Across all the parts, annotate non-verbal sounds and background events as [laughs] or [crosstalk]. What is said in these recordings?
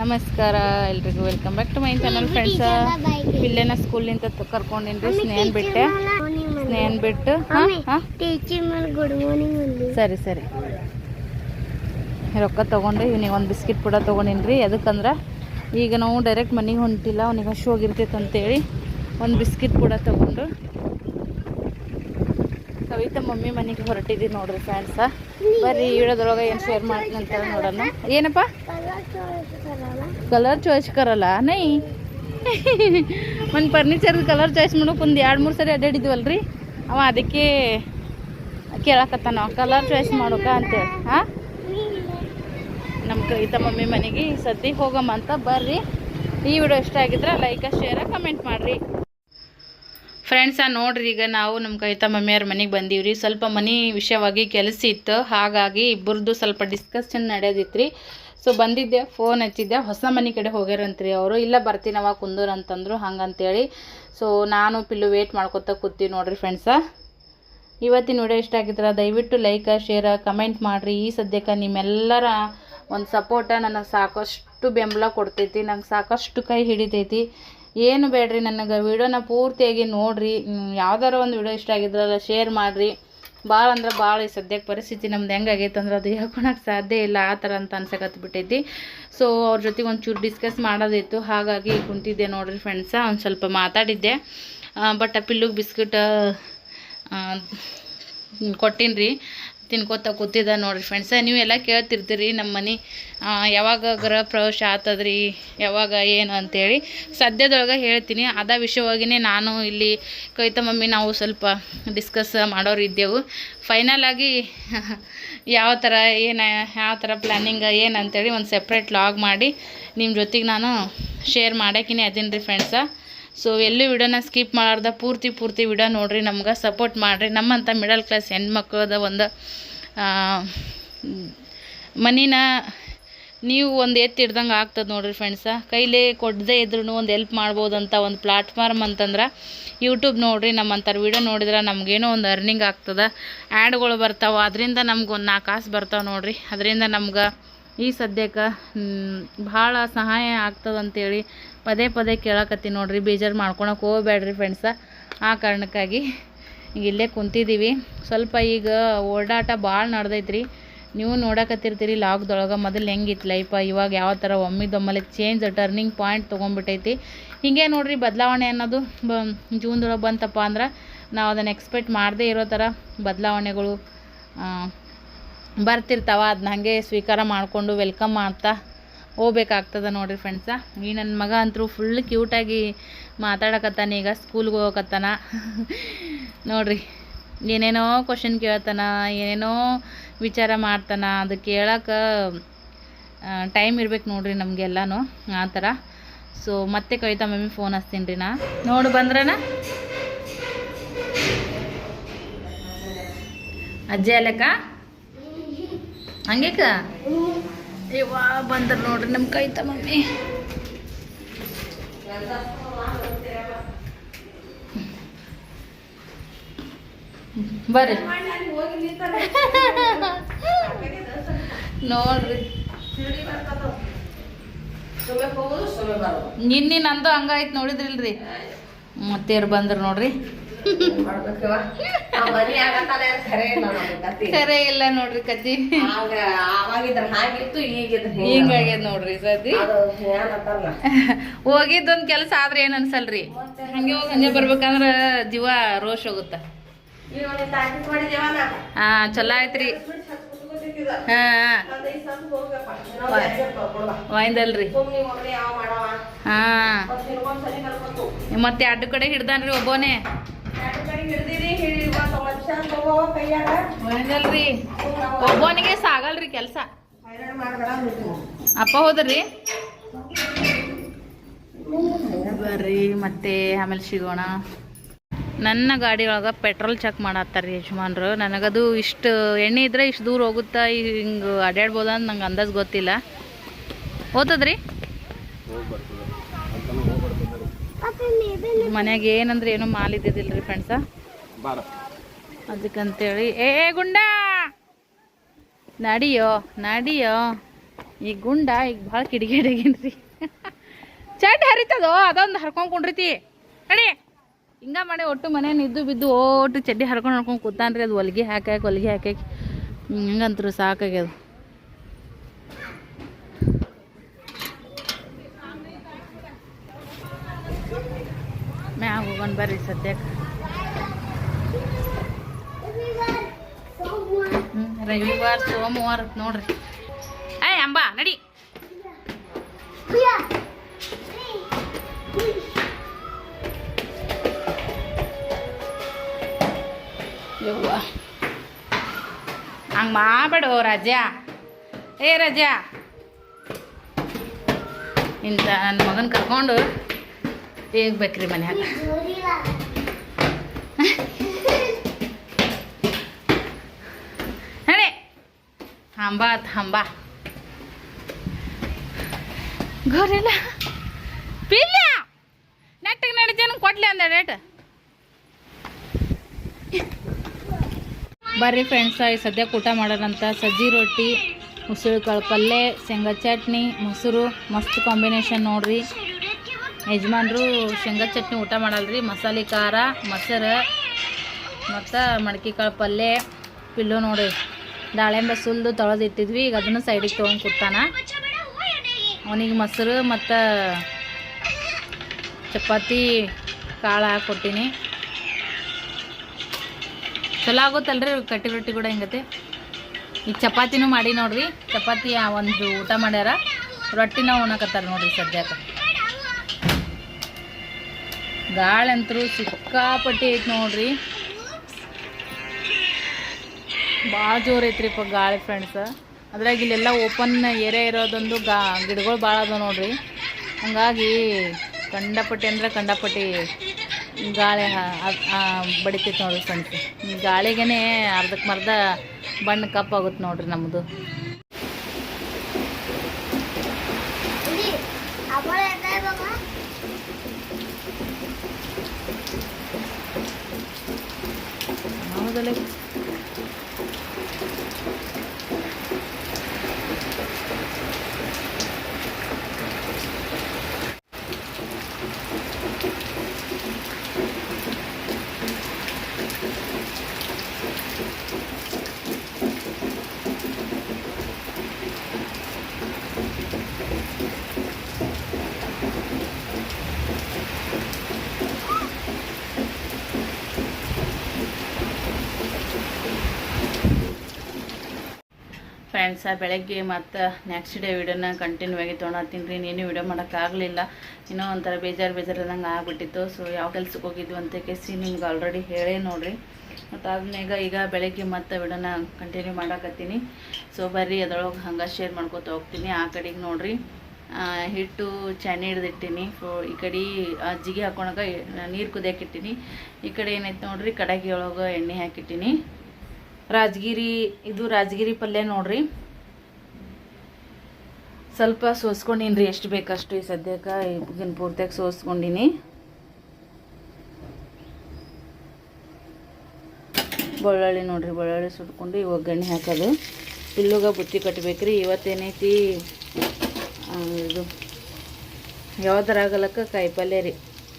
ನಮಸ್ಕಾರ ಎಲ್ರಿಗೂ welcome back to my channel friends ಇಲ್ಲೇನ ಸ್ಕೂಲಿಂದ ಕರ್ಕೊಂಡಿನ್ರಿ? ಸ್ನೇಹನ್ ಬಿಟ್ಟೆ? ಸ್ನೇಹನ್ ಬಿಟ್ಟು ಸರಿ ಸರಿ. ರೊಕ್ಕ ತಗೊಂಡು ಇವನಿಗೆ ಒಂದು ಬಿಸ್ಕಿಟ್ ಕೂಡ ತೊಗೊಂಡಿನ್ರಿ. ಅದಕ್ಕಂದ್ರೆ ಈಗ ನಾವು ಡೈರೆಕ್ಟ್ ಮನೆಗೆ ಹೊಂಟಿಲ್ಲ ಅವನಿಗೆ ಹಶು ಹೋಗಿರ್ತೈತೆ ಅಂತೇಳಿ ಒಂದು ಬಿಸ್ಕಿಟ್ ಕೂಡ ತೊಗೊಂಡು ಕವಿತಾ ಮಮ್ಮಿ ಮನೆಗೆ ಹೊರಟಿದ್ದೀವಿ ನೋಡ್ರಿ ಫ್ರೆಂಡ್ಸ ಬರ್ರಿ ಇಡೋದ್ರೊಳಗೆ ಏನು ಶೇರ್ ಮಾಡ್ತೀನಿ ಅಂತ ನೋಡೋಣ. ಏನಪ್ಪ? ಕಲರ್ ಚಾಯ್ಸ್ ಕರಲ್ಲ, ನೈ? ಒಂದು ಫರ್ನಿಚರ್ ಕಲರ್ ಚಾಯ್ಸ್ ಮಾಡೋಕೆ ಒಂದು ಎರಡು ಮೂರು ಸರಿ ಅಡ್ಡಾಡಿದ್ವಲ್ರಿ ಅವ ಅದಕ್ಕೆ ಕೇಳಕತ್ತಾನ ಕಲರ್ ಚಾಯ್ಸ್ ಮಾಡೋಕ ಅಂತೇಳಿ ಹಾಂ? ನಮ್ಮ ಕೈತ ಮಮ್ಮಿ ಮನೆಗೆ ಸದ್ಯ ಹೋಗಮ್ಮ ಅಂತ ಬರ್ರಿ. ಈ ವಿಡಿಯೋ ಇಷ್ಟ ಆಗಿದ್ರೆ ಲೈಕ್ ಶೇರ ಕಮೆಂಟ್ ಮಾಡಿರಿ. ಫ್ರೆಂಡ್ಸ ನೋಡ್ರಿ ಈಗ ನಾವು ನಮ್ಮ ಕೈತ ಮಮ್ಮಿಯವ್ರ ಮನೆಗೆ ಬಂದೀವ್ರಿ. ಸ್ವಲ್ಪ ಮನೆ ವಿಷಯವಾಗಿ ಕೆಲಸ ಇತ್ತು. ಹಾಗಾಗಿ ಇಬ್ಬರದ್ದು ಸ್ವಲ್ಪ ಡಿಸ್ಕಷನ್ ನಡೆಯೋದಿತ್ತು ರೀ ಸೊ ಬಂದಿದ್ದೆ ಫೋನ್ ಹಚ್ಚಿದ್ದೆ, ಹೊಸ ಮನೆ ಕಡೆ ಹೋಗ್ಯಾರಂತ್ರಿ ಅವರು. ಇಲ್ಲ ಬರ್ತೀನವ ಕುಂದೂರು ಅಂತಂದರು, ಹಂಗಂತೇಳಿ. ಸೊ ನಾನು ಪಿಲ್ಲು ವೇಟ್ ಮಾಡ್ಕೊತ ಕೂತೀವಿ ನೋಡ್ರಿ ಫ್ರೆಂಡ್ಸ ಇವತ್ತಿನ ವಿಡಿಯೋ ಇಷ್ಟ ಆಗಿದ್ರೆ, ದಯವಿಟ್ಟು ಲೈಕ್ ಶೇರ್ ಕಮೆಂಟ್ ಮಾಡಿರಿ. ಈ ಸದ್ಯಕ್ಕೆ ನಿಮ್ಮೆಲ್ಲರ ಒಂದು ಸಪೋರ್ಟ ನನಗೆ ಸಾಕಷ್ಟು ಬೆಂಬಲ ಕೊಡ್ತೈತಿ, ನಂಗೆ ಸಾಕಷ್ಟು ಕೈ ಹಿಡಿತೈತಿ. ಏನು ಬೇಡ್ರಿ ನನಗೆ ವಿಡಿಯೋನ ಪೂರ್ತಿಯಾಗಿ ನೋಡಿರಿ. ಯಾವ್ದಾರ ಒಂದು ವಿಡಿಯೋ ಇಷ್ಟ ಆಗಿದ್ರಲ್ಲ ಶೇರ್ ಮಾಡಿರಿ. ಭಾಳ ಅಂದ್ರೆ ಭಾಳ ಈ ಸದ್ಯಕ್ಕೆ ಪರಿಸ್ಥಿತಿ ನಮ್ದು ಹೆಂಗಾಗೈತೆ ಅಂದ್ರೆ ಅದು ಹೇಳ್ಕೊಳಕ್ಕೆ ಸಾಧ್ಯ ಇಲ್ಲ, ಆ ಥರ ಅಂತ ಅನ್ಸಕತ್ತು ಬಿಟ್ಟೈತಿ. ಸೊ ಅವ್ರ ಜೊತೆಗೆ ಒಂಚೂರು ಡಿಸ್ಕಸ್ ಮಾಡೋದಿತ್ತು. ಹಾಗಾಗಿ ಕುಂತಿದ್ದೆ ನೋಡ್ರಿ ಫ್ರೆಂಡ್ಸ ಒಂದು ಸ್ವಲ್ಪ ಮಾತಾಡಿದ್ದೆ. ಬಟ್ ಪಿಲ್ಲುಗೆ ಬಿಸ್ಕಿಟ್ ಕೊಟ್ಟಿನಿ ರೀ ತಿನ್ಕೋತ ಕೂತಿದ್ದ ನೋಡಿರಿ ಫ್ರೆಂಡ್ಸ ನೀವೆಲ್ಲ ಕೇಳ್ತಿರ್ತೀರಿ ನಮ್ಮ ಮನೆ. ಯಾವಾಗ ಗೃಹ ಪ್ರವೇಶ ಆತದ್ರಿ, ಯಾವಾಗ ಏನು ಅಂತೇಳಿ. ಸದ್ಯದೊಳಗೆ ಹೇಳ್ತೀನಿ. ಅದ ವಿಷಯವಾಗಿಯೇ ನಾನು ಇಲ್ಲಿ ಕವಿತಾ ಮಮ್ಮಿ ನಾವು ಸ್ವಲ್ಪ ಡಿಸ್ಕಸ್ ಮಾಡೋರು ಇದ್ದೆವು. ಫೈನಲ್ ಆಗಿ [laughs] ಯಾವ ಥರ ಏನು, ಯಾವ ಥರ ಪ್ಲ್ಯಾನಿಂಗ್ ಏನು ಅಂತೇಳಿ ಒಂದು ಸೆಪ್ರೇಟ್ ಲಾಗ್ ಮಾಡಿ ನಿಮ್ಮ ಜೊತೆಗೆ ನಾನು ಶೇರ್ ಮಾಡೋಕಿನೇ ಅದೀನಿ ರೀ ಫ್ರೆಂಡ್ಸ ಸೊ ಎಲ್ಲೂ ವಿಡಿಯೋನ ಸ್ಕಿಪ್ ಮಾಡ್ದೆ ಪೂರ್ತಿ ಪೂರ್ತಿ ವಿಡಿಯೋ ನೋಡ್ರಿ, ನಮ್ಗೆ ಸಪೋರ್ಟ್ ಮಾಡಿರಿ. ನಮ್ಮಂಥ ಮಿಡಲ್ ಕ್ಲಾಸ್ ಹೆಣ್ಮಕ್ಳದ ಒಂದು ಮನಿನ ನೀವು ಒಂದು ಎತ್ತಿ ಹಿಡ್ದಂಗೆ ಆಗ್ತದೆ ನೋಡಿರಿ ಫ್ರೆಂಡ್ಸ ಕೈಲೇ ಕೊಡದೇ ಇದ್ರೂ ಒಂದು ಎಲ್ಪ್ ಮಾಡ್ಬೋದಂತ ಒಂದು ಪ್ಲಾಟ್ಫಾರ್ಮ್ ಅಂತಂದ್ರೆ ಯೂಟ್ಯೂಬ್ ನೋಡಿರಿ. ನಮ್ಮಂಥರ್ ವಿಡಿಯೋ ನೋಡಿದ್ರೆ ನಮಗೇನೋ ಒಂದು ಅರ್ನಿಂಗ್ ಆಗ್ತದೆ. ಆ್ಯಡ್ಗಳು ಬರ್ತಾವೆ, ಅದರಿಂದ ನಮ್ಗೆ ಒಂದು ನಾಲ್ಕು ಕಾಸು ಬರ್ತಾವೆ ನೋಡ್ರಿ. ಅದರಿಂದ ನಮ್ಗೆ ಈ ಸದ್ಯಕ್ಕೆ ಭಾಳ ಸಹಾಯ ಆಗ್ತದೆ ಅಂತೇಳಿ ಪದೇ ಪದೇ ಕೇಳಕತ್ತೀನಿ ನೋಡ್ರಿ, ಬೇಜಾರು ಮಾಡ್ಕೊಳಕ್ಕೆ ಹೋಗ್ಬೇಡ್ರಿ ಫ್ರೆಂಡ್ಸ ಆ ಕಾರಣಕ್ಕಾಗಿ ಈಗ ಇಲ್ಲೇ ಕುಂತಿದ್ದೀವಿ ಸ್ವಲ್ಪ ಈಗ ಓಡಾಟ ಭಾಳ ನಡ್ದೈತ್ರಿ. ನೀವು ನೋಡಕತ್ತಿರ್ತೀರಿ ಲಾಕ್ದೊಳಗೆ ಮೊದಲು ಹೆಂಗಿತ್ತು ಲೈಫ ಇವಾಗ ಯಾವ ಥರ ಒಮ್ಮಿದೊಮ್ಮಲೆ ಚೇಂಜ್ ಟರ್ನಿಂಗ್ ಪಾಯಿಂಟ್ ತೊಗೊಂಡ್ಬಿಟ್ಟೈತಿ ಹೀಗೆ ನೋಡ್ರಿ, ಬದಲಾವಣೆ ಅನ್ನೋದು ಬ ಜೂನ್ದೊಳಗೆ ಬಂತಪ್ಪ ಅಂದ್ರೆ ನಾವು ಅದನ್ನು ಎಕ್ಸ್ಪೆಕ್ಟ್ ಮಾಡದೇ ಇರೋ ಥರ ಬದಲಾವಣೆಗಳು ಬರ್ತಿರ್ತಾವ ಅದನ್ನ ಹಾಗೆ ಸ್ವೀಕಾರ ಮಾಡಿಕೊಂಡು ವೆಲ್ಕಮ್ ಮಾಡ್ತಾ ಹೋಗ್ಬೇಕಾಗ್ತದ ನೋಡಿರಿ ಫ್ರೆಂಡ್ಸ ಈ ನನ್ನ ಮಗ ಅಂತೂ ಫುಲ್ ಕ್ಯೂಟಾಗಿ ಮಾತಾಡಕತ್ತಾನ, ಈಗ ಸ್ಕೂಲ್ಗೆ ಹೋಗಕತ್ತಾನ. [laughs] ನೋಡ್ರಿ, ಏನೇನೋ ಕ್ವಶನ್ ಕೇಳ್ತಾನ, ಏನೇನೋ ವಿಚಾರ ಮಾಡ್ತಾನ, ಅದು ಕೇಳಕ್ಕೆ ಟೈಮ್ ಇರ್ಬೇಕು ನೋಡ್ರಿ ನಮಗೆಲ್ಲನೂ ಆ ಥರ. ಸೊ ಮತ್ತೆ ಕವಿತಾ ಮಮ್ಮಿ ಫೋನ್ ಹಚ್ತೀನಿ ರೀ ನಾ. ನೋಡು ಬಂದ್ರನ? ಅಜ್ಜಿ ಅಲ್ಲಕ್ಕ ಹಂಗೇಕ ಇವಾ ಬಂದ್ರ ನೋಡ್ರಿ ನಮ್ಮ ತ ಮಮ್ಮಿ. ಬರ್ರಿ. ನೋಡ್ರಿ. ನಿನ್ನೆ ನಂದು ಹಂಗಾಯ್ತು ನೋಡಿದ್ರಿಲ್ರಿ. ಮತ್ತೇರು ಬಂದ್ರು ನೋಡ್ರಿ. ಖರೆ ಇಲ್ಲ ನೋಡ್ರಿ ಈಗಿದ್ರ ಹಿಂಗಾಗ್ಯದ ನೋಡ್ರಿ ಸದಿ [laughs] ಹೋಗಿದ್ದೊಂದ್ ಕೆಲಸ ಆದ್ರೆ ಏನ್ ಅನ್ಸಲ್ರಿ? ಹಂಗೆ ಹೋಗಿ ಹಂಗೆ ಬರ್ಬೇಕಂದ್ರ ಜೀವ ರೋಷ್ ಹೋಗುತ್ತ. ಹಾ ಚಲೋ ಆಯ್ತ್ರಿ. ಹಾ ವಾಯ್ದಲ್ರಿ ಹಾ ಮತ್ತೆ ಅಡ್ಡ ಕಡೆ ಹಿಡ್ದಾನ್ರಿ ಒಬ್ಬನೇ ಒಬ್ಬನಿಗೆ ಸಾಗಲ್ರಿ ಕೆಲಸ. ಅಪ್ಪ ಹೋದ್ರಿ? ಬರ್ರಿ ಮತ್ತೆ ಆಮೇಲೆ ಸಿಗೋಣ. ನನ್ನ ಗಾಡಿ ಒಳಗೆ ಪೆಟ್ರೋಲ್ ಚೆಕ್ ಮಾಡತ್ತಾರ ಯಜಮಾನ್ರು. ನನಗದು ಇಷ್ಟು ಎಣ್ಣೆ ಇದ್ರೆ ಇಷ್ಟು ದೂರ ಹೋಗುತ್ತಾ ಹಿಂಗೆ ಅಡ್ಯಾಡ್ಬೋದ ಅಂತ ನಂಗೆ ಅಂದಾಜು ಗೊತ್ತಿಲ್ಲ. ಹೋತದ್ರಿ? ಮನ್ಯಾಗ ಏನಂದ್ರೆ ಏನು ಮಾಲ್ ರೀ ಫ್ರೆಂಡ್ಸ ಅದಕ್ಕಂತೇಳಿ, ಏ ಗುಂಡ! ನಡಿಯೋ ನಡಿಯೋ. ಈ ಗುಂಡ ಈಗ ಭಾಳ ಕಿಡಿಗೇಡಾಗೇನ್ರಿ. ಚಟ್ ಹರಿತದೋ, ಅದೊಂದು ಹರ್ಕೊಂಡ್ ಕುಂಡ್ರಿತಿ. ನಡಿ ಹಿಂಗ ಮಾಡಿ ಒಟ್ಟು ಮನೆ ಇದ್ದು ಬಿದ್ದು ಒಟ್ಟು ಚಡ್ಡಿ ಹರ್ಕೊಂಡು ಹರ್ಕೊಂಡು ಕೂತಾನ್ರಿ ಅದು ಹೊಲ್ಗೆ ಹಾಕಾಕ ಹೊಲ್ಗೆ ಹಾಕಾಕಿ ಹಿಂಗಂತರು ಸಾಕಾಗ್ಯದ. ಮ್ಯಾಗ ಹೋಗೋಣ ಬರ್ರಿ ಸದ್ಯಕ್ಕೆ ರವಿವಾರ, ಸೋಮವಾರ ನೋಡ್ರಿ. ಏ, ಅಂಬಾ, ನಡಿ. ಯವ್ವ. ಹಂಗೆ ಮಾಡಬೇಡ ರಾಜ ಏ ರಾಜಾ ಇಂಥ ನನ್ನ ಮಗನ ಕರ್ಕೊಂಡು ಬೇಕ್ರಿ ಮನ್ಯಾಗ ನಡಿ ಹಂಬ ಹಂಬ ಗೋರಿಲ್ಲ ಪಿಲ್ಲ ನೆಟ್ಟಿಗೆ ನಡಿತೇನೆ ಕೊಡ್ಲಿ ಅಂದ ರೇಟ್ ಬರ್ರಿ ಫ್ರೆಂಡ್ಸ ಈ ಸದ್ಯಕ್ಕೆ ಊಟ ಮಾಡೋಣಂತ ಸಜ್ಜಿ ರೊಟ್ಟಿ ಮೊಸರು ಕಾಳು ಪಲ್ಯ ಶೇಂಗಾ ಚಟ್ನಿ ಮೊಸರು ಮಸ್ತ್ ಕಾಂಬಿನೇಷನ್ ನೋಡ್ರಿ ಯಜಮಾನ್ರು ಶೇಂಗಾ ಚಟ್ನಿ ಊಟ ಮಾಡಲ್ರಿ. ಮಸಾಲೆ ಖಾರ, ಮೊಸರು, ಮತ್ತು ಮಡಕೆ ಕಾಳು ಪಲ್ಯ ಪಿಲ್ಲೋ ನೋಡಿ ದಾಳಿಂಬೆ ಸುಲ್ದು ತೊಳೆದಿಟ್ಟಿದ್ವಿ ಈಗ ಅದನ್ನು ಸೈಡಿಗೆ ತೊಗೊಂಡು ಕೊಡ್ತಾನ ಅವನಿಗೆ ಮೊಸರು ಮತ್ತು ಚಪಾತಿ ಕಾಳು ಹಾಕ್ಕೊಟ್ಟಿನಿ ಚಲೋ ಆಗುತ್ತಲ್ರಿ ಕಟ್ಟಿ ರೊಟ್ಟಿ ಕೂಡ ಹಿಂಗತೆ? ಈಗ ಚಪಾತಿನೂ ಮಾಡಿ ನೋಡ್ರಿ, ಚಪಾತಿ ಒಂದು ಊಟ ಮಾಡ್ಯಾರ, ರೊಟ್ಟಿನ ಉಣಕತ್ತಾರ ನೋಡ್ರಿ ಸದ್ಯಕ್ಕೆ ಗಾಳಂತರೂ ಸಿಕ್ಕಾಪಟ್ಟಿ ಐತೆ ನೋಡ್ರಿ. ಭಾಳ ಜೋರು ಐತ್ರಿಪ್ಪ ಗಾಳಿ ಫ್ರೆಂಡ್ಸ್ ಅದ್ರಾಗ ಇಲ್ಲೆಲ್ಲ ಓಪನ್ ಏರಿಯಾ ಇರೋದೊಂದು ಗಾ, ಗಿಡಗಳು ಭಾಳ ಅದಾವ ನೋಡ್ರಿ. ಹಂಗಾಗಿ ಕಂಡಪಟ್ಟಿ ಅಂದ್ರೆ ಕಂಡಪಟ್ಟಿ ಗಾಳಿ ಬಡಿತೈತೆ ನೋಡ್ರಿ ಫ್ರೆಂಡ್ಸ್ ಗಾಳಿಗೇನೆ ಅರ್ಧಕ್ಕೆ ಮರ್ಧ ಬಣ್ಣ ಕಪ್ಪಾಗುತ್ತೆ ನೋಡ್ರಿ ನಮ್ಮದು ಹೌದಲ್ಲ ಫ್ರೆಂಡ್ಸ ಬೆಳಗ್ಗೆ ಮತ್ತು ನೆಕ್ಸ್ಟ್ ಡೇ ವಿಡಿಯೋನ ಕಂಟಿನ್ಯೂ ಆಗಿ ತೊಗೊಳತ್ತೀನಿ ರೀ. ನೀನು ವಿಡಿಯೋ ಮಾಡೋಕ್ಕಾಗಲಿಲ್ಲ. ಇನ್ನೂ ಒಂಥರ ಬೇಜಾರು ಬೇಜಾರು ನಂಗೆ ಆಗ್ಬಿಟ್ಟಿತ್ತು. ಸೊ ಯಾವ ಕೆಲ್ಸಕ್ಕೆ ಹೋಗಿದ್ವಿ ಅಂತ ಕೇಸಿ ನಿಮ್ಗೆ ಆಲ್ರೆಡಿ ಹೇಳೇ ನೋಡಿರಿ. ಮತ್ತು ಆದ್ಮೇಗ ಈಗ ಬೆಳಗ್ಗೆ ಮತ್ತೆ ವಿಡಿಯೋನ ಕಂಟಿನ್ಯೂ ಮಾಡಕತ್ತೀನಿ. ಸೊ ಬರ್ರಿ, ಅದರೊಳಗೆ ಹಂಗೆ ಶೇರ್ ಮಾಡ್ಕೊತ ಹೋಗ್ತೀನಿ. ಆ ಕಡೆಗೆ ನೋಡಿರಿ. ಹಿಟ್ಟು ಚೆನ್ನಿ ಹಿಡ್ದಿಟ್ಟಿನಿ. ಸೊ ಈ ಕಡೆ ಅಜ್ಜಿಗೆ ಹಾಕೊಳಗ ನೀರು ಕುದಿಯಕ್ಕೆ ಇಟ್ಟಿನಿ. ಈ ಕಡೆ ಏನೈತೆ ನೋಡಿರಿ ಕಡಾಗಿ ಒಳಗೆ ಎಣ್ಣೆ ಹಾಕಿಟ್ಟಿನಿ. ರಾಜಗಿರಿ, ಇದು ರಾಜಗಿರಿ ಪಲ್ಯ ನೋಡ್ರಿ. ಸ್ವಲ್ಪ ಸೋಸ್ಕೊಂಡಿನಿ ರೀ ಎಷ್ಟು ಬೇಕಷ್ಟು ಈ ಸದ್ಯಕ್ಕೆ ಈಗಿನ ಪೂರ್ತಿಯಾಗಿ ಸೋಸ್ಕೊಂಡಿನಿ. ಬೆಳ್ಳುಳ್ಳಿ ನೋಡ್ರಿ, ಬೆಳ್ಳುಳ್ಳಿ ಸುಟ್ಕೊಂಡು ಈ ಒಗ್ಗರಣೆ ಹಾಕೋದು. ಇಲ್ಲುಗ ಬುತ್ತಿ ಕಟ್ಬೇಕ್ರಿ, ಇವತ್ತೇನೈತಿ ಇದು ಇದು ಯಾವ್ದರಾಗಲಕ್ಕ ಕಾಯಿ ಪಲ್ಯ ರೀ.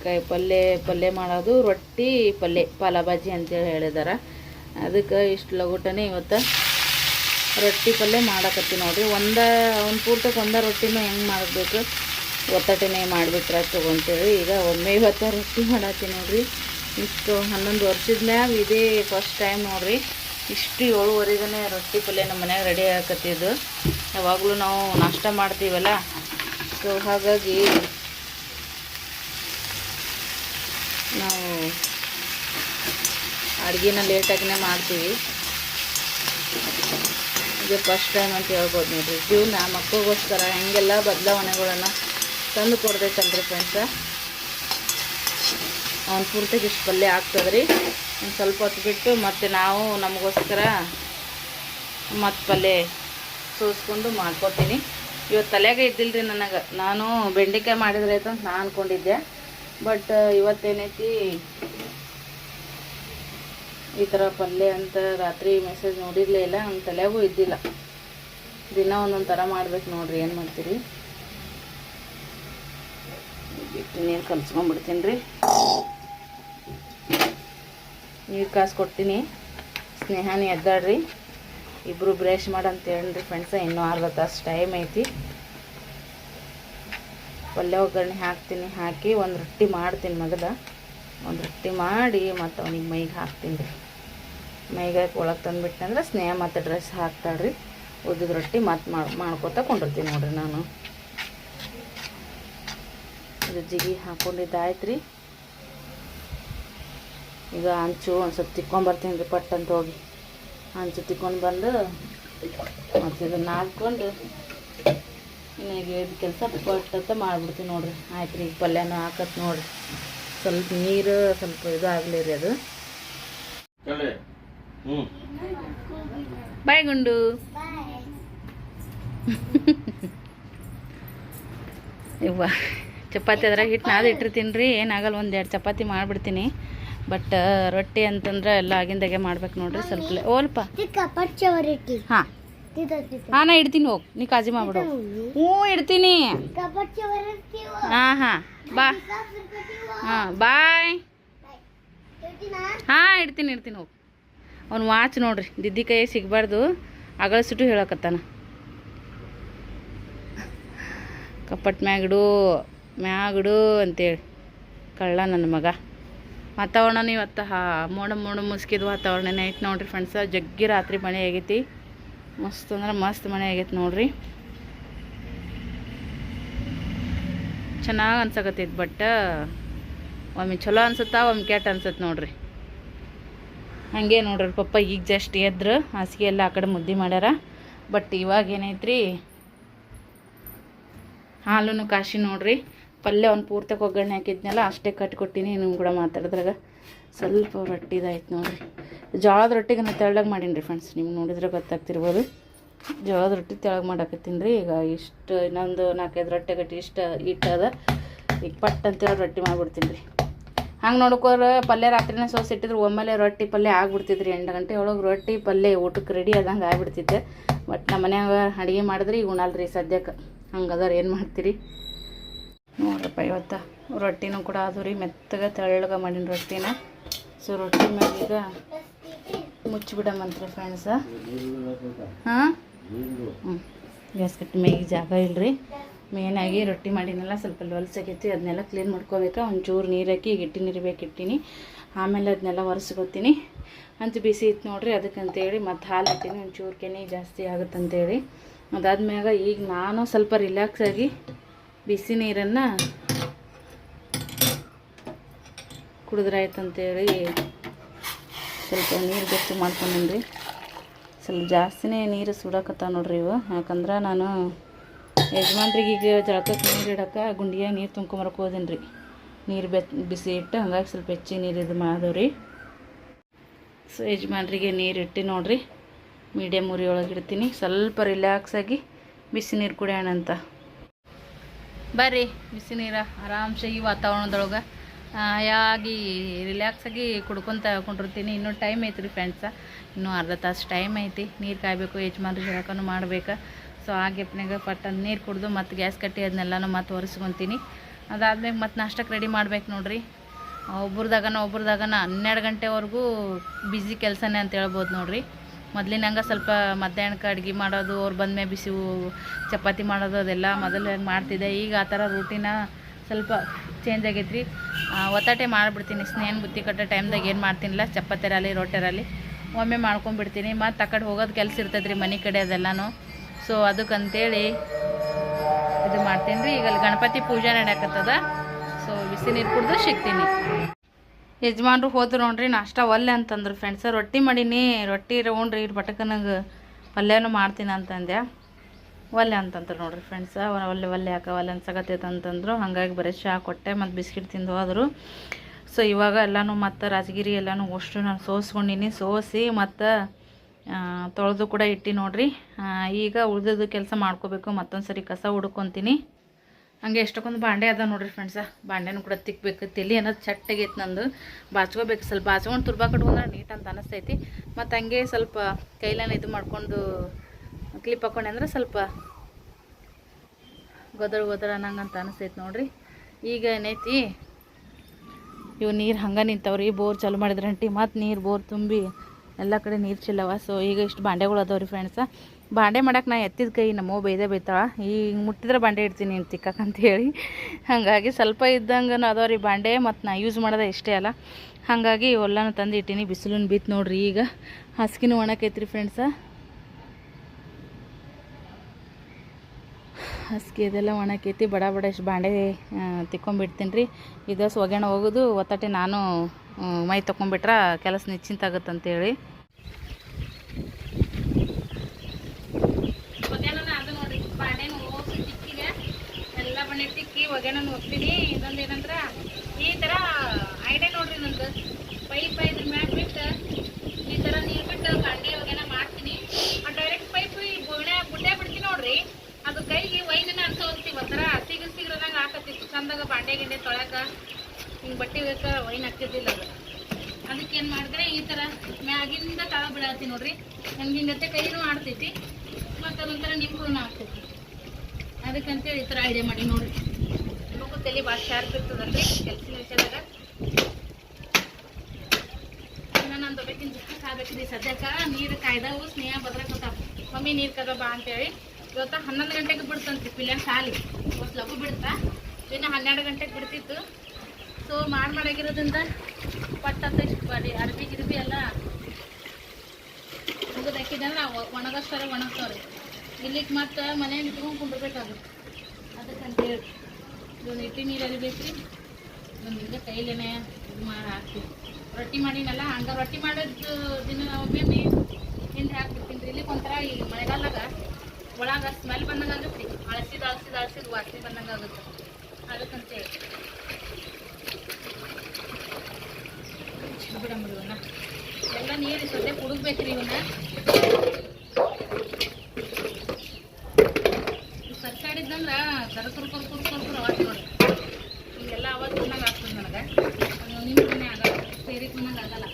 ಕಾಯಿ ಪಲ್ಯ ಪಲ್ಯ ಮಾಡೋದು ರೊಟ್ಟಿ ಪಲ್ಯ ಪಾಲಬಾಜಿ ಅಂತೇಳಿ ಹೇಳಿದಾರ. ಅದಕ್ಕೆ ಇಷ್ಟು ಲಗುಟನೆ ಇವತ್ತು ರೊಟ್ಟಿ ಪಲ್ಯ ಮಾಡಕತ್ತಿ ನೋಡಿರಿ. ಒಂದ, ಒಂದು ಪೂರ್ತಕ್ಕೆ ಒಂದ ರೊಟ್ಟಿನೂ ಹೆಂಗೆ ಮಾಡಬೇಕು? ಒತ್ತಟನೆ ಮಾಡಿಬಿಟ್ರೆ ತಗೊಂತೇಳಿ ಈಗ ಒಮ್ಮೆ ಇವತ್ತು ರೊಟ್ಟಿ ಮಾಡತ್ತಿ ನೋಡಿರಿ. ಇಷ್ಟು ಹನ್ನೊಂದು ವರ್ಷದ ಮ್ಯಾಗ ಇದೇ ಫಸ್ಟ್ ಟೈಮ್ ನೋಡಿರಿ. ಇಷ್ಟು ಏಳುವರೆಗೇ ರೊಟ್ಟಿ ಪಲ್ಯ ನಮ್ಮ ಮನ್ಯಾಗ ರೆಡಿ ಆಗಕತ್ತಿದ್ದು. ಯಾವಾಗಲೂ ನಾವು ನಾಷ್ಟ ಮಾಡ್ತೀವಲ್ಲ? ಸೊ ಹಾಗಾಗಿ ನಾವು ಅಡುಗೆನ ಲೇಟಾಗಿನೇ ಮಾಡ್ತೀವಿ. ಇದು ಫಸ್ಟ್ ಟೈಮ್ ಅಂತ ಹೇಳ್ಬೋದು ನೋಡಿರಿ. ಜೀವನ ಮಕ್ಕಳಿಗೋಸ್ಕರ ಹೆಂಗೆಲ್ಲ ಬದಲಾವಣೆಗಳನ್ನು ತಂದು ಕೊಡ್ತೈತಲ್ರಿ ಫ್ರೆಂಡ್ಸ ಅವ್ನು ಪೂರ್ತಿ ಇಷ್ಟು ಪಲ್ಯ ಆಗ್ತದ್ರಿ. ಒಂದು ಸ್ವಲ್ಪ ಹೊತ್ತು ಬಿಟ್ಟು ಮತ್ತೆ ನಾವು ನಮಗೋಸ್ಕರ ಮತ್ತು ಪಲ್ಯ ಸೋಸ್ಕೊಂಡು ಮಾಡ್ಕೊತೀನಿ ಇವತ್ತು ತಲೆಗೆ ಇದ್ದಿಲ್ಲ ರೀ ನನಗೆ. ನಾನು ಬೆಂಡೆಕಾಯಿ ಮಾಡಿದ್ರೆ ಆಯ್ತು ಅಂತ ನಾನು ಅಂದ್ಕೊಂಡಿದ್ದೆ ಬಟ್ ಇವತ್ತೇನೈತಿ? ಈ ಥರ ಪಲ್ಯ ಅಂತ ರಾತ್ರಿ ಮೆಸೇಜ್ ನೋಡಿರಲೇ ಇಲ್ಲ ನನ್ನ ತಲೆಗೂ ಇದ್ದಿಲ್ಲ. ದಿನ ಒಂದೊಂದು ಥರ ಮಾಡ್ಬೇಕು ನೋಡ್ರಿ, ಏನು ಮಾಡ್ತೀರಿ? ಬಿಟ್ಟು ನೀರು ಕಲ್ಸ್ಕೊಂಡ್ಬಿಡ್ತೀನಿ ರೀ ನೀರು ಕಾಸು ಕೊಡ್ತೀನಿ ಸ್ನೇಹಾನಿ ಎದ್ದಾಡ್ರಿ ಇಬ್ಬರು ಬ್ರಷ್ ಹೇಳ್ರಿ ಫ್ರೆಂಡ್ಸ ಇನ್ನೂ ಅರ್ಧ ತಾಸು ಟೈಮ್ ಐತಿ. ಪಲ್ಯ ಒಗ್ಗರಣೆ ಹಾಕ್ತೀನಿ, ಹಾಕಿ ಒಂದು ರೊಟ್ಟಿ ಮಾಡ್ತೀನಿ ಮಗದ ಒಂದು ರೊಟ್ಟಿ ಮಾಡಿ ಮತ್ತು ಅವನಿಗೆ ಮೈಗೆ ಹಾಕ್ತೀನಿ. ರೀ ಮೈಗೆ ಹಾಕಿ ಒಳಗೆ ತಂದುಬಿಟ್ಟಂದ್ರೆ ಸ್ನೇಹ ಮತ್ತು ಡ್ರೆಸ್ ಹಾಕ್ತಾಳ್ರಿ. ಉದ್ದದ ರೊಟ್ಟಿ ಮತ್ತು ಮಾಡಿ ಮಾಡ್ಕೊತ ಕೊಂಡಿರ್ತೀನಿ ನೋಡ್ರಿ ನಾನು. ಇದು ಜಿಗಿ ಹಾಕ್ಕೊಂಡಿದ್ದಾಯ್ತು ರೀ ಈಗ ಹಂಚು ಒಂದು ಸ್ವಲ್ಪ ತಿಕ್ಕೊಂಬರ್ತೀನಿ ರೀ ಪಟ್ ಅಂತ ಹೋಗಿ. ಹಂಚು ತಿಕ್ಕೊಂಡು ಬಂದು ಮತ್ತು ಇದನ್ನು ಹಾಕ್ಕೊಂಡು ಇನ್ನು ಕೆಲಸ ಪಟ್ಟಂತ ಮಾಡಿಬಿಡ್ತೀನಿ ನೋಡ್ರಿ. ಆಯ್ತು ರೀ ಈಗ ಪಲ್ಯನೂ ಹಾಕತ್ ನೋಡ್ರಿ. ಸ್ವಲ್ಪ ನೀರು ಸ್ವಲ್ಪ ಇದು ಆಗಲಿ ರೀ ಅದು. ಬಾಯ್ ಗುಂಡು ಇವ್ವ ಚಪಾತಿ ಅದ್ರಾಗ ಹಿಟ್ಟು ನಾದು ಇಟ್ಟಿರ್ತೀನಿ ರೀ ಏನಾಗಲ್ಲ ಒಂದು ಎರಡು ಚಪಾತಿ ಮಾಡಿಬಿಡ್ತೀನಿ. ಬಟ್ ರೊಟ್ಟಿ ಅಂತಂದ್ರೆ ಎಲ್ಲ ಆಗಿಂದಾಗೆ ಮಾಡ್ಬೇಕು ನೋಡ್ರಿ ಸ್ವಲ್ಪ ಓಲ್ಪ. ಹಾಂ. ಹಾಂ ನಾ ಇಡ್ತೀನಿ ಹೋಗಿ. ನೀ ಕಾಜಿ ಮಾಡ್ಬಿಡು. ಹ್ಞೂ ಇಡ್ತೀನಿ. ಹಾಂ ಹಾಂ. ಬಾ. ಹಾಂ ಬಾಯ್. ಹಾಂ ಇಡ್ತೀನಿ ಇಡ್ತೀನಿ ಹೋಗಿ. ಅವ್ನು ವಾಚ್ ನೋಡ್ರಿ, ದಿದ್ದಿ ಕೈ ಸಿಗಬಾರ್ದು, ಅಗಳ ಸುಟ್ಟು ಹೇಳಕತ್ತಾನ. ಕಪ್ಪಟ್ ಮ್ಯಾಗಿಡು ಮ್ಯಾಗಿಡು ಅಂತೇಳಿ, ಕಳ್ಳ ನನ್ನ ಮಗ. ವಾತಾವರಣ ಇವತ್ತು, ಹಾ, ಮೋಡ ಮೋಡ ಮುಸ್ಕಿದ ವಾತಾವರಣ ಐತೆ ನೋಡ್ರಿ ಫ್ರೆಂಡ್ಸ ಜಗ್ಗಿ ರಾತ್ರಿ ಮಳೆ ಆಗೈತಿ. ಮಸ್ತ್ ಅಂದ್ರೆ ಮಸ್ತ್ ಮಳೆ ಆಗೈತೆ ನೋಡ್ರಿ. ಚೆನ್ನಾಗಿ ಅನ್ಸಕತ್ತೈತಿ ಬಟ್ ಒಮ್ಮೆ ಚಲೋ ಅನ್ಸುತ್ತಾ, ಒಮ್ಮೆ ಕೆಟ್ಟ ಅನ್ಸುತ್ತೆ ನೋಡ್ರಿ. ಹಾಗೆ ನೋಡ್ರಿ ಪಪ್ಪ, ಈಗ ಜಸ್ಟ್ ಎದ್ರು ಹಾಸಿಗೆ ಎಲ್ಲ ಆ ಕಡೆ ಮುದ್ದೆ ಮಾಡ್ಯಾರ. ಬಟ್ ಇವಾಗ ಏನೈತ್ರಿ? ಹಾಲು ಕಾಶಿ ನೋಡ್ರಿ. ಪಲ್ಯ ಒಂದು ಪೂರ್ತಿ ಒಗ್ಗರಣೆ ಹಾಕಿದ್ನಲ್ಲ, ಅಷ್ಟೇ ಕಟ್ಕೊಟ್ಟಿನಿ ನಿಮ್ಮ ಕೂಡ ಮಾತಾಡಿದ್ರಾಗ. ಸ್ವಲ್ಪ ರೊಟ್ಟಿದಾಯ್ತು ನೋಡ್ರಿ. ಜೋಳದ ರೊಟ್ಟಿಗೆ ನಾನು ತೆಳ್ಳಗೆ ಮಾಡೀನಿ ರೀ ಫ್ರೆಂಡ್ಸ್ ನಿಮ್ಗೆ ನೋಡಿದ್ರೆ ಗೊತ್ತಾಗ್ತಿರ್ಬೋದು. ಜೋಳದ ರೊಟ್ಟಿ ತೆಳಗೆ ಮಾಡಾಕತ್ತೀನಿ ರೀ ಈಗ ಇಷ್ಟು ಇನ್ನೊಂದು ನಾಲ್ಕೈದು ರೊಟ್ಟಿ ಕಟ್ಟಿ ಇಷ್ಟು ಇಟ್ಟದ ಈಗ ಪಟ್ಟಂತೇಳಿ ರೊಟ್ಟಿ ಮಾಡಿಬಿಡ್ತೀನಿ ರೀ. ಹಂಗೆ ನೋಡ್ಕೋರ ಪಲ್ಯ ರಾತ್ರಿನೇ ಸೋಸ್ ಇಟ್ಟಿದ್ರು, ಒಮ್ಮೆಲೆ ರೊಟ್ಟಿ ಪಲ್ಯ ಆಗ್ಬಿಡ್ತಿದ್ರಿ. ಎಂಟು ಗಂಟೆ ಒಳಗೆ ರೊಟ್ಟಿ ಪಲ್ಯ ಊಟಕ್ಕೆ ರೆಡಿ ಆದಂಗೆ ಆಗ್ಬಿಡ್ತಿದ್ದೆ ಬಟ್ ನಮ್ಮ ಮನ್ಯಾಗ ಅಡುಗೆ ಮಾಡಿದ್ರೆ ಈಗ ಉಣಲ್ರಿ ಸದ್ಯಕ್ಕೆ ಹಂಗೆ ಅದಾರ, ಏನು ಮಾಡ್ತೀರಿ? ನೋಡ್ರಪ್ಪ, ಇವತ್ತು ರೊಟ್ಟಿನೂ ಕೂಡ ಅದು ರೀ. ಮೆತ್ತಗೆ ತೆಳ್ಳಗೆ ಮಾಡಿನ ರೊಟ್ಟಿನ. ಸೊ ರೊಟ್ಟಿ ಮೇಲೆ ಈಗ ಮುಚ್ಚಿಬಿಡಮಂತ್ರಿ ಫ್ರೆಂಡ್ಸ ಹಾಂ? ಗ್ಯಾಸ್ ಕಟ್ಟಿ ಮೇಗೆ ಜಾಗ ಇಲ್ರಿ. ಮೇನಾಗಿ ರೊಟ್ಟಿ ಮಾಡಿನೆಲ್ಲ ಸ್ವಲ್ಪ ಲೊಲ್ಸಾಗೈತಿ ಅದನ್ನೆಲ್ಲ ಕ್ಲೀನ್ ಮಾಡ್ಕೋಬೇಕು. ಒಂಚೂರು ನೀರು ಹಾಕಿ, ಈಗ ಇಟ್ಟಿ ನೀರು ಬೇಕು ಇಟ್ಟಿನಿ ಆಮೇಲೆ ಅದನ್ನೆಲ್ಲ ಒರೆಸ್ಕೊತೀನಿ. ಅಂತ ಬಿಸಿ ಇತ್ತು ನೋಡ್ರಿ, ಅದಕ್ಕಂತೇಳಿ ಮತ್ತು ಹಾಲು ಹಾಕ್ತೀನಿ. ಒಂಚೂರು ಕೆನೆ ಜಾಸ್ತಿ ಆಗುತ್ತಂತೇಳಿ. ಅದಾದ್ಮ್ಯಾಗ ಈಗ ನಾನು ಸ್ವಲ್ಪ ರಿಲ್ಯಾಕ್ಸ್ ಆಗಿ ಬಿಸಿ ನೀರನ್ನು ಕುಡಿದ್ರಾಯ್ತಂತೇಳಿ ಸ್ವಲ್ಪ ನೀರು ಗೊತ್ತು ಮಾಡ್ಕೊಂಡ್ರಿ ಸ್ವಲ್ಪ ಜಾಸ್ತಿನೇ ನೀರು ಸುಡಾಕತ್ತ ನೋಡ್ರಿ ಇವು. ಯಾಕಂದ್ರೆ ನಾನು ಯಜಮಾನ್ರಿಗೆ ಈಗ ಜಳಕಕ್ಕೆ ನೀರು ಇಡಕ್ಕೆ ಗುಂಡಿಯಾಗ ನೀರು ತುಂಬ್ಕೊಂಬರಕ್ಕೆ ಹೋದೀನಿ ರೀ ನೀರು ಬೆ ಬಿಸಿ ಇಟ್ಟು ಹಂಗಾಗಿ ಸ್ವಲ್ಪ ಹೆಚ್ಚಿ ನೀರು ಇದು ಮಾಡಿದ್ರಿ ಸೊ ಯಜಮಾನ್ರಿಗೆ ನೀರು ಇಟ್ಟು ನೋಡ್ರಿ. ಮೀಡಿಯಮ್ ಉರಿ ಒಳಗೆ ಇಡ್ತೀನಿ. ಸ್ವಲ್ಪ ರಿಲ್ಯಾಕ್ಸ್ ಆಗಿ ಬಿಸಿ ನೀರು ಕುಡಿಯೋಣ ಅಂತ. ಬರ್ರಿ, ಬಿಸಿ ನೀರು ಆರಾಮ್ಸಾಗಿ ವಾತಾವರಣದೊಳಗೆ. ಆಯಾಗಿ ರಿಲ್ಯಾಕ್ಸ್ ಆಗಿ ಕುಡ್ಕೊತ ಕೊಂಡಿರ್ತೀನಿ. ಇನ್ನೂ ಟೈಮ್ ಐತ್ರಿ ಫ್ರೆಂಡ್ಸ ಇನ್ನೂ ಅರ್ಧ ತಾಸು ಟೈಮ್ ಐತಿ. ನೀರು ಕಾಯಬೇಕು ಯಜಮಾನ್ರಿಗೆ ಹೇಳಕ್ಕೂ ಮಾಡ್ಬೇಕು. ಸೊ ಆ ಗೆಪ್ನಾಗ ಪಟ್ಟ ನೀರು ಕುಡಿದು ಮತ್ತು ಗ್ಯಾಸ್ ಕಟ್ಟಿ ಅದನ್ನೆಲ್ಲನೂ ಮತ್ತೆ ಒರೆಸ್ಕೊತೀನಿ. ಅದಾದ್ಮೇಲೆ ಮತ್ತು ನಾಷ್ಟಕ್ಕೆ ರೆಡಿ ಮಾಡ್ಬೇಕು ನೋಡ್ರಿ. ಒಬ್ರದಾಗನ ಒಬ್ರದಾಗನ ಹನ್ನೆರಡು ಗಂಟೆವರೆಗೂ ಬ್ಯುಸಿ ಕೆಲಸನೇ ಅಂತ ಹೇಳ್ಬೋದು ನೋಡ್ರಿ. ಮೊದಲಿನಂಗೆ ಸ್ವಲ್ಪ ಮಧ್ಯಾಹ್ನಕ್ಕೆ ಅಡುಗೆ ಮಾಡೋದು, ಅವ್ರು ಬಂದಮೇಲೆ ಬಿಸಿ ಚಪಾತಿ ಮಾಡೋದು ಅದೆಲ್ಲ ಮೊದಲು ಮಾಡ್ತಿದ್ದೆ. ಈಗ ಆ ಥರ ರೂಟೀನ ಸ್ವಲ್ಪ ಚೇಂಜ್ ಆಗೈತೆ ರೀ ಒತ್ತಾಟೆ ಮಾಡಿಬಿಡ್ತೀನಿ. ಸ್ನೇಹನ್ ಬುತ್ತಿ ಕಟ್ಟೋ ಟೈಮ್ದಾಗ ಏನು ಮಾಡ್ತೀನಿಲ್ಲ ಚಪಾತಿರಲ್ಲಿ ರೊಟ್ಟಿರಲ್ಲಿ ಒಮ್ಮೆ ಮಾಡ್ಕೊಂಡ್ಬಿಡ್ತೀನಿ ಮತ್ತು ಆ ಹೋಗೋದು ಕೆಲಸ ಇರ್ತೈತೆ ರೀ ಮನೆ ಕಡೆ ಅದೆಲ್ಲನೂ. ಸೊ ಅದಕ್ಕಂತೇಳಿ ಇದು ಮಾಡ್ತೀನಿ ರೀ. ಈಗ ಅಲ್ಲಿ ಗಣಪತಿ ಪೂಜೆ ನಡೆಯಕತ್ತದ. ಸೊ ಬಿಸಿ ನೀರು ಕುಡಿದು ಸಿಗ್ತೀನಿ. ಯಜಮಾನ್ರು ಹೋದ್ರು ನೋಡ್ರಿ, ನಾಷ್ಟ ಒಲ್ಲೆ ಅಂತಂದ್ರು ಫ್ರೆಂಡ್ಸ್ ರೊಟ್ಟಿ ಮಾಡೀನಿ. ರೊಟ್ಟಿ ಉಣ್ರಿ ಇಟ್ಟು ಬಟಕನಾಗ ಪಲ್ಯನೂ ಮಾಡ್ತೀನಿ ಅಂತಂದೆ. ಒಲ್ಲೆ ಅಂತಂದ್ರು ನೋಡ್ರಿ ಫ್ರೆಂಡ್ಸ ಒಲ್ಲೆ ಒಲ್ಲೆ ಯಾಕೆ ಒಲ್ಲೆ ಅನ್ಸಕತ್ತೈತೆ ಅಂತಂದ್ರು. ಹಾಗಾಗಿ ಬರೀ ಚಹಾ ಕೊಟ್ಟೆ ಮತ್ತು ಬಿಸ್ಕಿಟ್ ತಿಂದು ಹೋದರು. ಸೊ ಇವಾಗ ಎಲ್ಲನೂ ಮತ್ತು ರಾಜಗಿರಿ ಎಲ್ಲನೂ ಅಷ್ಟು ನಾನು ಸೋಸ್ಕೊಂಡಿನಿ. ಸೋಸಿ ಮತ್ತು ತೊಳೆದು ಕೂಡ ಇಟ್ಟು ನೋಡ್ರಿ. ಈಗ ಉಳಿದದ್ದು ಕೆಲಸ ಮಾಡ್ಕೋಬೇಕು ಮತ್ತೊಂದು ಸರಿ ಕಸ ಹುಡ್ಕೊತೀನಿ. ಹಂಗೆ ಎಷ್ಟಕ್ಕೊಂದು ಬಾಂಡೆ ಅದ ನೋಡ್ರಿ ಫ್ರೆಂಡ್ಸ ಬಾಂಡೆನೂ ಕೂಡ ತಿಕ್ಬೇಕು, ತಲೆ ಅನ್ನೋದು ಚಟ್ಟಾಗೈತೆ ನಂದು. ಬಾಚ್ಕೋಬೇಕು, ಸ್ವಲ್ಪ ಬಾಚ್ಕೊಂಡು ತುರ್ಬಾ ಕಟ್ಕೊಂಡ್ರೆ ನೀಟ್ ಅಂತ ಅನಿಸ್ತೈತಿ. ಮತ್ತು ಹಂಗೆ ಸ್ವಲ್ಪ ಕೈಲೇನ ಇದು ಮಾಡ್ಕೊಂಡು ಕ್ಲಿಪ್ ಹಾಕೊಂಡೆ ಅಂದ್ರೆ ಸ್ವಲ್ಪ ಗೊದರ ಗೊದರ ಅನ್ನಂಗಂತ ಅನಿಸ್ತೈತಿ ನೋಡ್ರಿ. ಈಗ ಏನೈತಿ? ಇವು ನೀರು ಹಂಗೆ ನಿಂತವ್ರಿ, ಬೋರ್ ಚಾಲು ಮಾಡಿದ್ರಂಟಿ. ಮತ್ತು ನೀರು ಬೋರ್ ತುಂಬಿ ಎಲ್ಲ ಕಡೆ ನೀರು ಚೆಲ್ಲವ. ಸೊ ಈಗ ಇಷ್ಟು ಬಾಂಡೆಗಳು ಅದಾವ ರೀ ಫ್ರೆಂಡ್ಸ ಬಾಂಡೆ ಮಾಡಕ್ಕೆ ನಾ ಎತ್ತಿದ ಕೈ ನಮ್ಮ ಬೈದೆ ಬೈತಾಳ. ಈಗ ಮುಟ್ಟಿದ್ರೆ ಬಾಂಡೆ ಇಡ್ತೀನಿ ನೀನು ತಿಕ್ಕಕ್ಕೆ ಹೇಳಿ. ಹಾಗಾಗಿ ಸ್ವಲ್ಪ ಇದ್ದಂಗೆ ಅದಾವ ರೀ ಬಾಂಡೆ, ಮತ್ತು ನಾ ಯೂಸ್ ಮಾಡೋದೇ ಇಷ್ಟೇ ಅಲ್ಲ. ಹಾಗಾಗಿ ಇವೆಲ್ಲನೂ ತಂದು ಇಟ್ಟೀನಿ ಬಿಸಿಲನ್ನು ಬಿತ್ತು ನೋಡ್ರಿ ಈಗ. ಹಸ್ಕಿನೂ ಒಣಕೈತ್ರಿ ಫ್ರೆಂಡ್ಸ ಹಸ್ಕಿ ಇದೆಲ್ಲ ಒಣಕೈತಿ, ಬಡ ಬಡ ಇಷ್ಟು ಬಾಂಡೆ ತಿಕ್ಕೊಂಬಿಡ್ತೀನಿ ರೀ. ಇದು ಒಗ್ಯಾಣ ಹೋಗೋದು ಒತ್ತಟೆ ನಾನು ಮೈ ತೊಗೊಂಬಿಟ್ರೆ ಕೆಲಸ ನಿಶ್ಚಿಂತ ಆಗುತ್ತಂತೇಳಿ. ತಿಕ್ಕಿ ಒಗ್ಯಾಣನ ಹೋಗ್ತೀನಿ ಇನ್ನೊಂದು ಏನಂದ್ರೆ, ಈ ಥರ ಐಡಿಯಾ ನೋಡ್ರಿ ನಂದು. ಪೈಪ್ ಇದ್ರ ಮ್ಯಾಗ ಬಿಟ್ಟು, ಈ ಥರ ನೀರು ಬಿಟ್ಟು ಬಾಂಡೆ ಒಗ್ಯಾಣ ಮಾಡ್ತೀನಿ. ಆ ಡೈರೆಕ್ಟ್ ಪೈಪ್ ಈ ಬೋಣೆ ಬುಡ್ಡೆ ಬಿಡ್ತೀನಿ ನೋಡ್ರಿ. ಅದು ಕೈಗೆ ವೈನ ಅಂತ ಹೋಗ್ತೀವಿ ಒಂಥರ ಸಿಗ ಸಿಗ್ರದಂಗೆ ಹಾಕತ್ತಿತ್ತು ಚಂದಾಗ ಬಾಂಡೆ ಗಿಂಡೆ ತೊಳ್ಯಾಕ. ಹಿಂಗೆ ಬಟ್ಟೆ ಬೇಕ ವೈನ್ ಹಾಕ್ತಿದ್ದಿಲ್ಲ ಅದು ಅದಕ್ಕೆ ಏನು ಮಾಡಿದ್ರೆ ಈ ಥರ ಮ್ಯಾಗಿಂದ ತಳ ಬಿಡತ್ತಿ ನೋಡ್ರಿ. ನಮ್ಗೆ ಹಿಂಗತ್ತೆ ಕೈನೂ ಆಡ್ತೈತಿ. ಮತ್ತು ಅದೊಂಥರ ನಿಂಬೂನು ಆಗ್ತೈತಿ. ಅದಕ್ಕಂತೇಳಿ ಈ ಥರ ಐಡಿಯಾ ಮಾಡಿ ನೋಡ್ರಿ. ಮಗು ತಲೆ ಭಾಳ ಶಾರ್ಪ್ ಇರ್ತದಲ್ರಿ ಕೆಲಸದ ವಿಷಯದಾಗ. ನಾನು ದೊಡ್ಡಕ್ಕಿಂತ ಜೊತೆ ಕಾಬೇಕ್ರಿ ಸದ್ಯಕ್ಕೆ ನೀರು ಕಾಯ್ದವು, ಸ್ನೇಹ ಬದ್ರಕತ್ತಾವ ಮಮ್ಮಿ ನೀರು ಕದ ಬಾ ಅಂತೇಳಿ. ಇವತ್ತು ಹನ್ನೊಂದು ಗಂಟೆಗೆ ಬಿಡ್ತಂತ್ರಿ, ಪಿಲ್ಯನ್ ಸಾಲಿ ಇವತ್ತು ಲಘು ಬಿಡ್ತಾ. ಇನ್ನು ಹನ್ನೆರಡು ಗಂಟೆಗೆ ಬಿಡ್ತಿತ್ತು. ಸೊ ಮಾಡಿ ಮಾಡಾಗಿರೋದ್ರಿಂದ ಪಟ್ಟ ಇಷ್ಟು ಬರೀ, ಅರ್ಬಿ ಗಿರ್ಬಿ ಎಲ್ಲ ಮುಗಿದು ಹಾಕಿದ್ರೆ ಒಣಗಸ್ತಾರ, ಒಣಗ್ತಾವ್ರಿ. ಇಲ್ಲಿಗೆ ಮತ್ತೆ ಮನೆ ನಿಂತ್ಕೊಂಡು ಅದಕ್ಕಂತ ಹೇಳಿ ಇದೊಂದು ಇಟ್ಟಿ ನೀರು ಅರಿಬೇಕ್ರಿ ಒಂದು ಹಿಂಗೆ ಕೈಲೇನೆ ಇದು ಮಾಡಿ ಹಾಕ್ತೀವಿ. ರೊಟ್ಟಿ ಮಾಡಿನಲ್ಲ, ಹಂಗೆ ರೊಟ್ಟಿ ಮಾಡೋದು ದಿನ ಒಮ್ಮೆ ಹಿಂದೆ ಹಾಕ್ಬಿಡ್ತೀನಿ ರೀ. ಇಲ್ಲಿಗೆ ಒಂಥರ ಈ ಮಳೆಗಾಲದಾಗ ಒಳಗೆ ಸ್ಮೆಲ್ ಬಂದಂಗೆ ಆಗುತ್ತೆ ಅಳಸಿದ ಅಳಸಿದ ಅಳಸಿದ ವಾಸನೆ ಬಂದಂಗೆ ಆಗುತ್ತೆ ಅದಕ್ಕಂತೇಳಿ. ಬಿಡಂಬಿಡಿ ಇವನ್ನ ಎಲ್ಲ ನೀರು ಸದ್ಯ ಕುಡಿದ್ಬೇಕ್ರಿ ಇವನ್ನ. ಸರ್ಕಾಡಿದ್ದಂದ್ರೆ ಕರ್ಕರು ಕರ್ಕರು ಕರ್ಕರು ಅವಾಜ್ ನೋಡಿ ಹಿಂಗೆಲ್ಲ ಅವಾಗ ತಿನ್ನಂಗೆ ಆಗ್ತದೆ ನನಗೆ. ನಿಮ್ಮ ಮನೆ ಆಗಲ್ಲ. ಸೇರಿ ತಿನ್ನಂಗೆ ಆಗಲ್ಲ.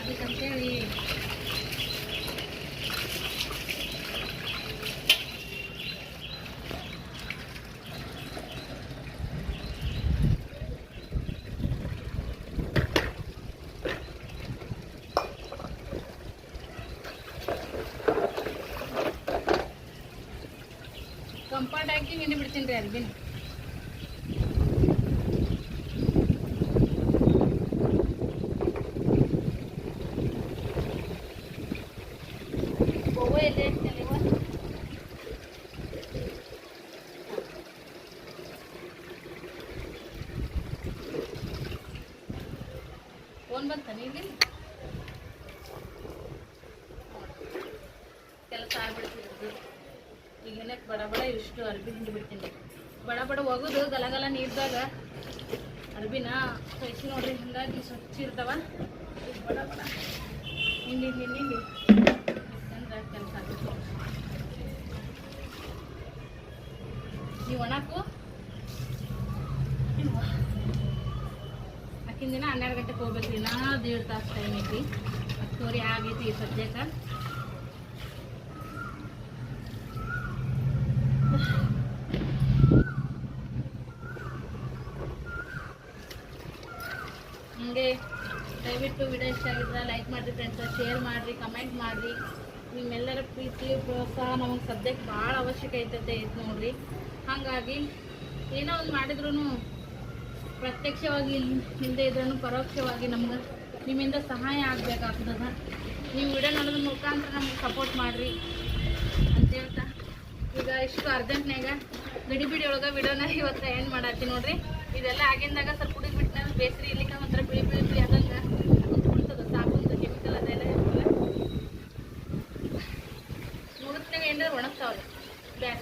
ಅದಕ್ಕಂತೇಳಿ ಕಂಫರ್ಟ್ ಹಾಕಿ ಹಿಂಡಿ ಬಿಡ್ತೀನಿ ರೀ ಅರ್ಬಿನ ಗೋವಾ ಎಲ್ಲಿ ಐತಲ್ಲ ಇವ? ಫೋನ್ ಬಂತ ನೀಗಿ ಕೆಲಸ ಆಗ್ಬಿಡ್ತಿದ್ದು ಈಗ ಏನಕ್ಕೆ ಬಡ ಬಡ ಇಷ್ಟು ಅರ್ಬಿ ಹಿಂಡಿ ಬಿಡ್ತೀನಿ ಬಡ ಬಡ ಒಗದು ಗಲಗಲ ನೀರ್ದಾಗ. ಅರ್ಬಿನ ಕೈಸಿ ನೋಡ್ರಿ, ಹಿಂಗಾಗಿ ಸ್ವಚ್ಛ ಇರ್ತಾವ. ಬಡ ಬಡ. ಹಿಂಡಿ ಹಿಂಡಿ ಕೆಲಸ ನೀವು ಒಣಕು ಆಕಿನ ದಿನ ಹನ್ನೆರಡು ಗಂಟೆಗೆ ಹೋಗ್ಬೇಕು ದಿನ ದೇಡ್ ತಾಸು ಟೈಮ್ ಐತಿ. ಹತ್ತುವರೆ ಆಗೈತಿ ಸದ್ಯಕ್ಕೆ ಹಂಗೆ ದಯವಿಟ್ಟು ವಿಡಿಯೋ ಇಷ್ಟ ಆಗಿದ್ರೆ ಲೈಕ್ ಮಾಡಿರಿ ಫ್ರೆಂಡ್ಸ್ ಶೇರ್ ಮಾಡಿರಿ ಕಮೆಂಟ್ ಮಾಡಿರಿ. ನಿಮ್ಮೆಲ್ಲರ ಪ್ರೀತಿ ಪ್ರೋತ್ಸಾಹ ನಮಗೆ ಸದ್ಯಕ್ಕೆ ಭಾಳ ಅವಶ್ಯಕ ಅವಶ್ಯಕತೆ ಇದು ನೋಡ್ರಿ. ಹಾಗಾಗಿ ಏನೋ ಒಂದು ಮಾಡಿದ್ರೂ ಪ್ರತ್ಯಕ್ಷವಾಗಿ ಹಿಂದೆ ಇದ್ರೂ ಪರೋಕ್ಷವಾಗಿ ನಮ್ಗೆ ನಿಮ್ಮಿಂದ ಸಹಾಯ ಆಗಬೇಕಾಗ್ತದ. ನೀವು ವಿಡಿಯೋ ನೋಡೋದ್ರ ಮುಖಾಂತರ ನಮ್ಗೆ ಸಪೋರ್ಟ್ ಮಾಡಿರಿ. ಅಂತ ಹೇಳ್ತಾ. ಈಗ ಇಷ್ಟು ಅರ್ಜೆಂಟ್ನಾಗ ಬಿಡಿ ಬಿಡಿ ಒಳಗೆ ವಿಡಿಯೋನ ಇವತ್ತು ಏನು ಮಾಡತ್ತಿ ನೋಡ್ರಿ. ಇದೆಲ್ಲ ಆಗಿಂದಾಗ ಸ್ವಲ್ಪ ಹುಡುಗಿ ಬಿಟ್ಟು ಬೇಸ್ರಿ ಇಲ್ಲಿಗೆ ಒಂಥರ ಬಿಳಿ ಬಿಳಿ ಬಿಳಿ ಆದಂಗೆ